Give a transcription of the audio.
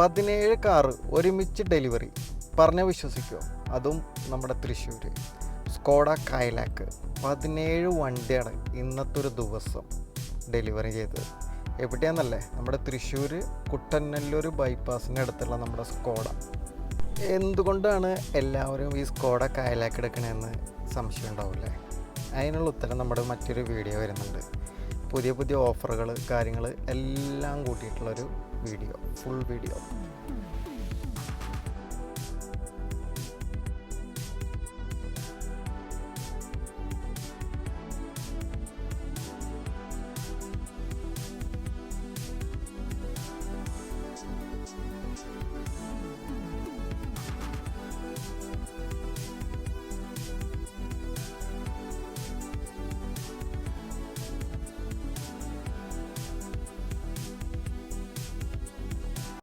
പതിനേഴ് കാറ് ഒരുമിച്ച് ഡെലിവറി. പറഞ്ഞ വിശ്വസിക്കുമോ അതും നമ്മുടെ തൃശ്ശൂർ സ്കോഡ കൈലാക്ക്. പതിനേഴ് വണ്ടിയാണ് ഇന്നത്തെ ഒരു ദിവസം ഡെലിവറി ചെയ്തത്. എവിടെയാണെന്നല്ലേ നമ്മുടെ തൃശ്ശൂർ കുട്ടനല്ലൂർ ബൈപ്പാസിന്റെ അടുത്തുള്ള നമ്മുടെ സ്കോഡ. എന്തുകൊണ്ടാണ് എല്ലാവരും ഈ സ്കോഡ കായലാക്കെടുക്കണമെന്ന് സംശയം ഉണ്ടാവില്ലേ അതിനുള്ള ഉത്തരം നമ്മുടെ മറ്റൊരു വീഡിയോ വരുന്നുണ്ട്. പുതിയ പുതിയ ഓഫറുകൾ കാര്യങ്ങൾ എല്ലാം കൂട്ടിയിട്ടുള്ളൊരു വീഡിയോ ഫുൾ വീഡിയോ.